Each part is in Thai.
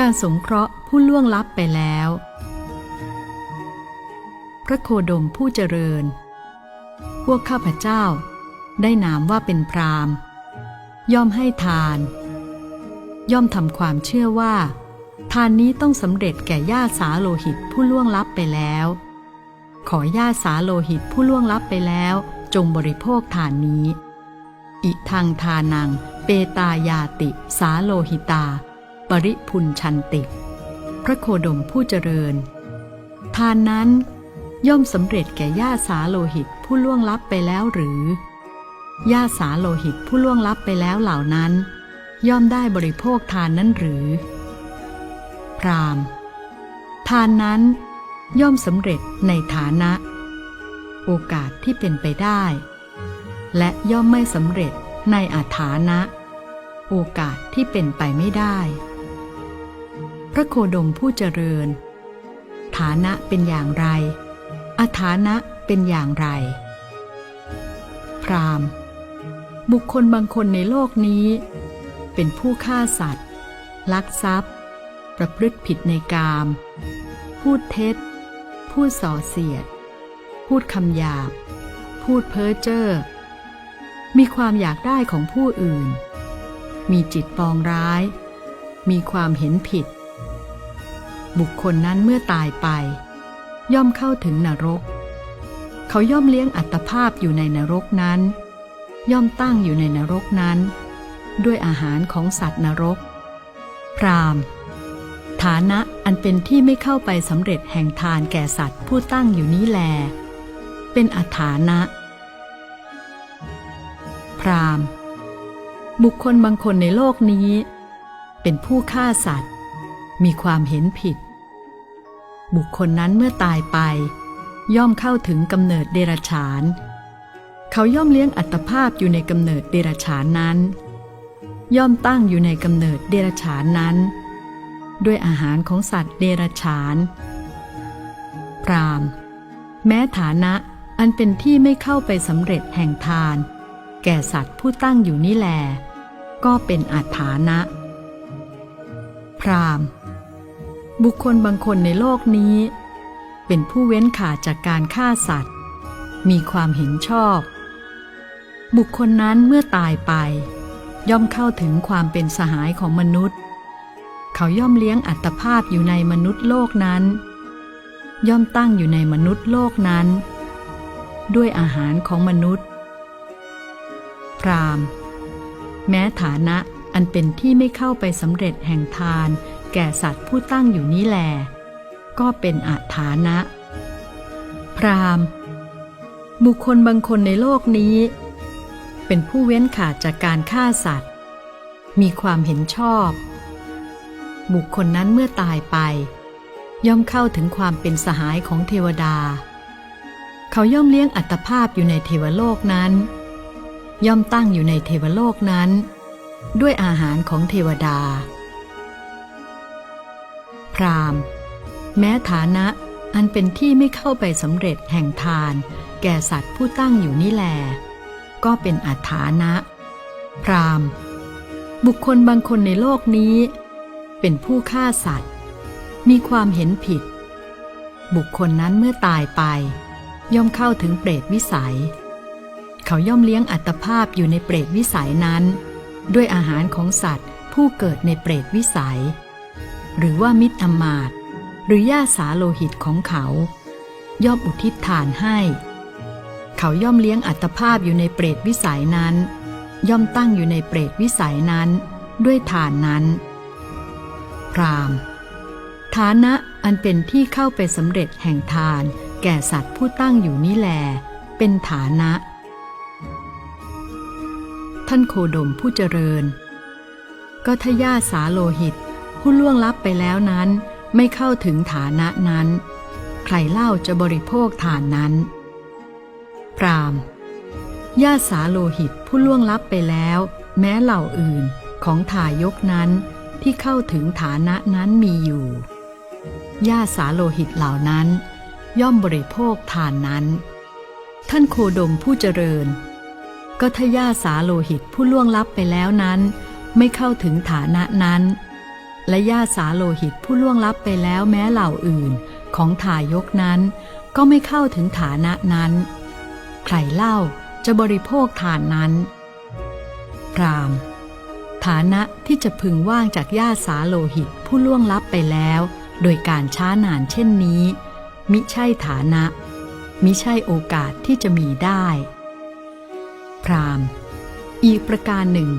การสงเคราะห์ผู้ล่วงลับไปแล้ว พระโคดมผู้เจริญ พวกข้าพเจ้า ได้นามว่าเป็นพรามย่อมให้ทาน ย่อมทำความเชื่อว่า ทานนี้ต้องสำเร็จแก่ญาติสาโลหิตผู้ล่วงลับไปแล้ว ขอญาติสาโลหิตผู้ล่วงลับไปแล้ว จงบริโภคทานนี้ อิทังทานัง เปตายาติ สาโลหิตา ปริพุนชันติ พระโคดมผู้เจริญ ทานนั้นย่อมสำเร็จแก่ญาสาโลหิตผู้ล่วงลับไปแล้วหรือญาสาโลหิตผู้ล่วงลับไปแล้วเหล่านั้น ย่อมได้บริโภคทานนั้นหรือ พรามณ์ทานนั้นย่อมสำเร็จในฐานะ โอกาสที่เป็นไปได้ และย่อมไม่สำเร็จในอาฐานะ โอกาสที่เป็นไปไม่ได้ พระโคดมผู้เจริญ ฐานะเป็นอย่างไร อาฐานะเป็นอย่างไร พรามณ์บุคคลบางคนในโลกนี้ เป็นผู้ฆ่าสัตว์ ลักทรัพย์ ประพฤติผิดในกาม พูดเท็จ พูดส่อเสียด พูดคำหยาบ พูดเพ้อเจ้อ มีความอยากได้ของผู้อื่น มีจิตปองร้าย มีความเห็นผิด บุคคลนั้นเมื่อตายไป ย่อมเข้าถึงนรก เขาย่อมเลี้ยงอัตภาพอยู่ในนรกนั้น ย่อมตั้งอยู่ในนรกนั้น ด้วยอาหารของสัตว์นรก พรามฐานะอันเป็นที่ไม่เข้าไปสำเร็จแห่งทานแก่สัตว์ผู้ตั้งอยู่นี้แล เป็นอัฐานะ พรามบุคคลบางคนในโลกนี้ เป็นผู้ฆ่าสัตว์ มีความเห็นผิด บุคคลนั้นเมื่อตายไป ย่อมเข้าถึงกำเนิดเดรัจฉาน เขาย่อมเลี้ยงอัตภาพอยู่ในกำเนิดเดรัจฉานนั้น ย่อมตั้งอยู่ในกำเนิดเดรัจฉานนั้น ด้วยอาหารของสัตว์เดรัจฉาน พรามแม้ฐานะอันเป็นที่ไม่เข้าไปสำเร็จแห่งทาน แก่สัตว์ผู้ตั้งอยู่นี่แล ก็เป็นอัฐานะ พราม บุคคลบางคนในโลกนี้ เป็นผู้เว้นขาดจากการฆ่าสัตว์ มีความเห็นชอบ บุคคลนั้นเมื่อตายไป ย่อมเข้าถึงความเป็นสหายของมนุษย์ เขาย่อมเลี้ยงอัตภาพอยู่ในมนุษย์โลกนั้น ย่อมตั้งอยู่ในมนุษย์โลกนั้น ด้วยอาหารของมนุษย์ พรามแม้ฐานะอันเป็นที่ไม่เข้าไปสำเร็จแห่งทาน แก่สัตว์ผู้ตั้งอยู่นี้แล ก็เป็นอาฐานะ พรามบุคคลบางคนในโลกนี้ เป็นผู้เว้นขาดจากการฆ่าสัตว์ มีความเห็นชอบ บุคคลนั้นเมื่อตายไป ย่อมเข้าถึงความเป็นสหายของเทวดา เขาย่อมเลี้ยงอัตภาพอยู่ในเทวโลกนั้น ย่อมตั้งอยู่ในเทวโลกนั้น ด้วยอาหารของเทวดา พรามณ์ แม้ฐานะอันเป็นที่ไม่เข้าไปสำเร็จแห่งทาน แก่สัตว์ผู้ตั้งอยู่นี่แล ก็เป็นอัฐานะ พรามณ์ บุคคลบางคนในโลกนี้ เป็นผู้ฆ่าสัตว์ มีความเห็นผิด บุคคลนั้นเมื่อตายไป ย่อมเข้าถึงเปรตวิสัย เขาย่อมเลี้ยงอัตภาพอยู่ในเปรตวิสัยนั้น ด้วยอาหารของสัตว์ผู้เกิดในเปรตวิสัย หรือว่ามิตรอมาตหรือญาสาโลหิตของเขา ย่อมอุทิศทานให้ เขาย่อมเลี้ยงอัตภาพอยู่ในเปรตวิสัยนั้น ย่อมตั้งอยู่ในเปรตวิสัยนั้น ด้วยทานนั้นพรามฐานะอันเป็นที่เข้าไปสำเร็จแห่งทาน แก่สัตว์ผู้ตั้งอยู่นี้แล เป็นฐานะ ท่านโคดมผู้เจริญ ก็ทญาสาโลหิต ผู้ล่วงลับไปแล้วนั้น ไม่เข้าถึงฐานะนั้น ใครเล่าจะบริโภคฐานนั้น พรามญาติสาโลหิตผู้ล่วงลับไปแล้ว แม้เหล่าอื่นของทายกนั้นที่เข้าถึงฐานะนั้นมีอยู่ญาติสาโลหิตเหล่านั้น ย่อมบริโภคทานนั้น ท่านโคดมผู้เจริญ ก็ทญาติสาโลหิตผู้ล่วงลับไปแล้วนั้น ไม่เข้าถึงฐานะนั้น และญาติสาโลหิตผู้ล่วงลับไปแล้วแม้เหล่าอื่น ของทายกนั้น ก็ไม่เข้าถึงฐานะนั้น ใครเล่าจะบริโภคทานนั้น พรามฐานะที่จะพึงว่างจากญาติสาโลหิตผู้ล่วงลับไปแล้ว โดยการช้านานเช่นนี้ มิใช่ฐานะ มิใช่โอกาสที่จะมีได้ พรามอีกประการหนึ่ง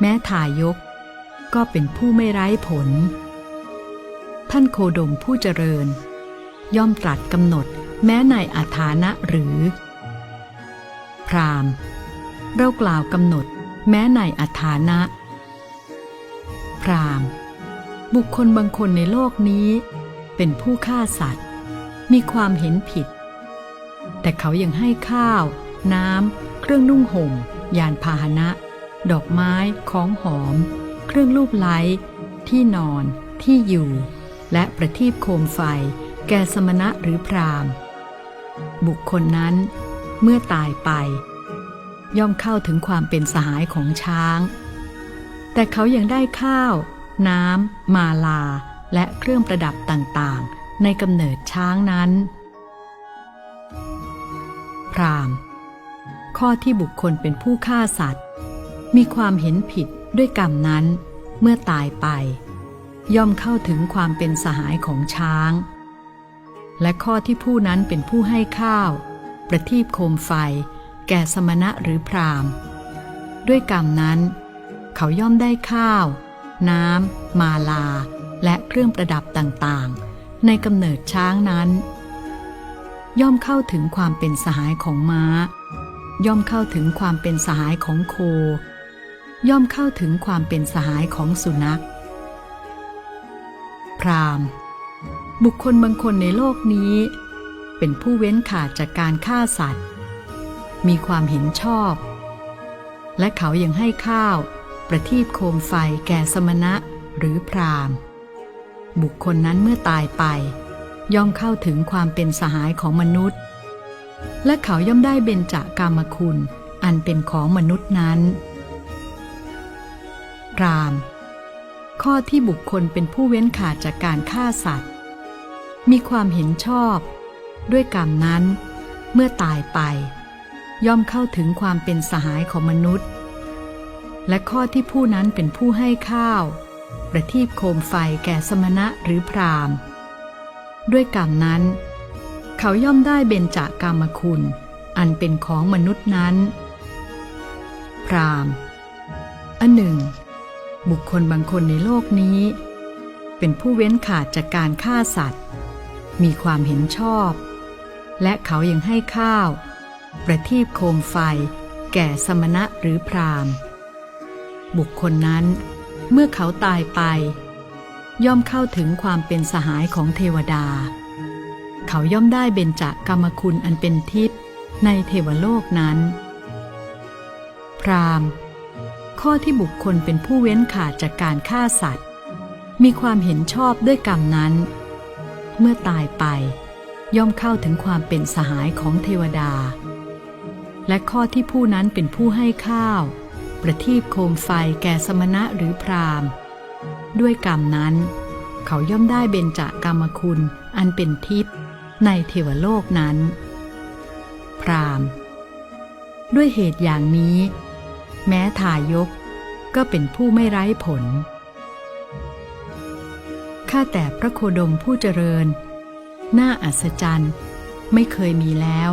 แม้ทายก ก็เป็นผู้ไม่ไร้ผล ท่านโคดมผู้เจริญ ย่อมตรัสกำหนดแม้ในอาฐานะหรือ พรามเรากล่าวกำหนดแม้ในอาฐานะ พรามบุคคลบางคนในโลกนี้ เป็นผู้ฆ่าสัตว์ มีความเห็นผิด แต่เขายังให้ข้าว น้ำเครื่องนุ่งห่ม ยานพาหนะ ดอกไม้ของหอม เครื่องลูบไล้ที่นอน ที่อยู่ และประทีปโคมไฟ แก่สมณะหรือพราหมณ์ บุคคลนั้น เมื่อตายไป ย่อมเข้าถึงความเป็นสหายของช้าง แต่เขายังได้ข้าว น้ำ มาลา และเครื่องประดับต่างๆ ในกำเนิดช้างนั้น พรามณ์ ข้อที่บุคคลเป็นผู้ฆ่าสัตว์ มีความเห็นผิด ด้วยกรรมนั้นเมื่อตายไป ย่อมเข้าถึงความเป็นสหายของช้าง และข้อที่ผู้นั้นเป็นผู้ให้ข้าว ประทีปโคมไฟ แก่สมณะหรือพราหมณ์ ด้วยกรรมนั้น เขาย่อมได้ข้าว น้ำมาลา และเครื่องประดับต่างๆ ในกำเนิดช้างนั้น ย่อมเข้าถึงความเป็นสหายของม้า ย่อมเข้าถึงความเป็นสหายของโค ย่อมเข้าถึงความเป็นสหายของสุนัข พรามบุคคลบางคนในโลกนี้ เป็นผู้เว้นขาดจากการฆ่าสัตว์ มีความเห็นชอบ และเขายังให้ข้าว ประทีปโคมไฟแก่สมณะหรือพรามบุคคลนั้นเมื่อตายไป ย่อมเข้าถึงความเป็นสหายของมนุษย์ และเขาย่อมได้เบญจากามคุณ อันเป็นของมนุษย์นั้น ราม ข้อที่บุคคลเป็นผู้เว้นขาดจากการฆ่าสัตว์ มีความเห็นชอบ ด้วยกรรมนั้น เมื่อตายไป ย่อมเข้าถึงความเป็นสหายของมนุษย์ และข้อที่ผู้นั้นเป็นผู้ให้ข้าว ประทีปโคมไฟแก่สมณะหรือพราหมณ์ ด้วยกรรมนั้น เขาย่อมได้เบญจากามคุณ อันเป็นของมนุษย์นั้น พราหมณ์อันหนึ่ง บุคคลบางคนในโลกนี้ เป็นผู้เว้นขาดจากการฆ่าสัตว์ มีความเห็นชอบ และเขายังให้ข้าว ประทีปโคมไฟ แก่สมณะหรือพราหมณ์ บุคคลนั้น เมื่อเขาตายไป ย่อมเข้าถึงความเป็นสหายของเทวดา เขาย่อมได้เบญจากรรมคุณอันเป็นทิพย์ในเทวโลกนั้น พราหมณ์ ข้อที่บุคคลเป็นผู้เว้นขาดจากการฆ่าสัตว์ มีความเห็นชอบด้วยกรรมนั้น เมื่อตายไป ย่อมเข้าถึงความเป็นสหายของเทวดา และข้อที่ผู้นั้นเป็นผู้ให้ข้าว ประทีปโคมไฟแก่สมณะหรือพราหมณ์ ด้วยกรรมนั้น เขาย่อมได้เบญจากรรมคุณอันเป็นทิพย์ในเทวโลกนั้น พราหมณ์ ด้วยเหตุอย่างนี้ แม้ทายก ก็เป็นผู้ไม่ไร้ผล ข้าแต่พระโคดมผู้เจริญ น่าอัศจรรย์ไม่เคยมีแล้ว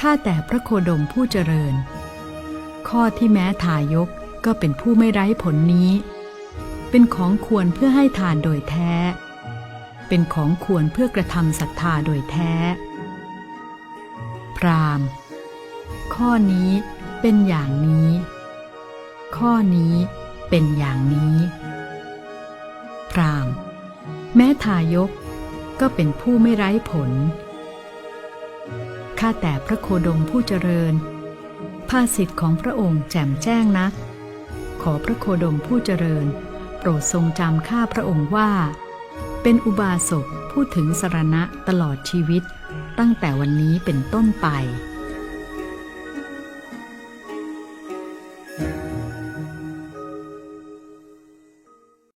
ข้าแต่พระโคดมผู้เจริญ ข้อที่แม้ทายกก็เป็นผู้ไม่ไร้ผลนี้ เป็นของควรเพื่อให้ทานโดยแท้ เป็นของควรเพื่อกระทำศรัทธาโดยแท้ พรามณ์ข้อนี้เป็นอย่างนี้ ข้อนี้เป็นอย่างนี้ พรามณ์แม้ทายกก็เป็นผู้ไม่ไร้ผล ข้าแต่พระโคดมผู้เจริญ ภาสิทธิ์ของพระองค์แจ่มแจ้งนัก ขอพระโคดมผู้เจริญ โปรดทรงจำข้าพระองค์ว่า เป็นอุบาสกผู้ถึงสรณะตลอดชีวิตตั้งแต่วันนี้เป็นต้นไป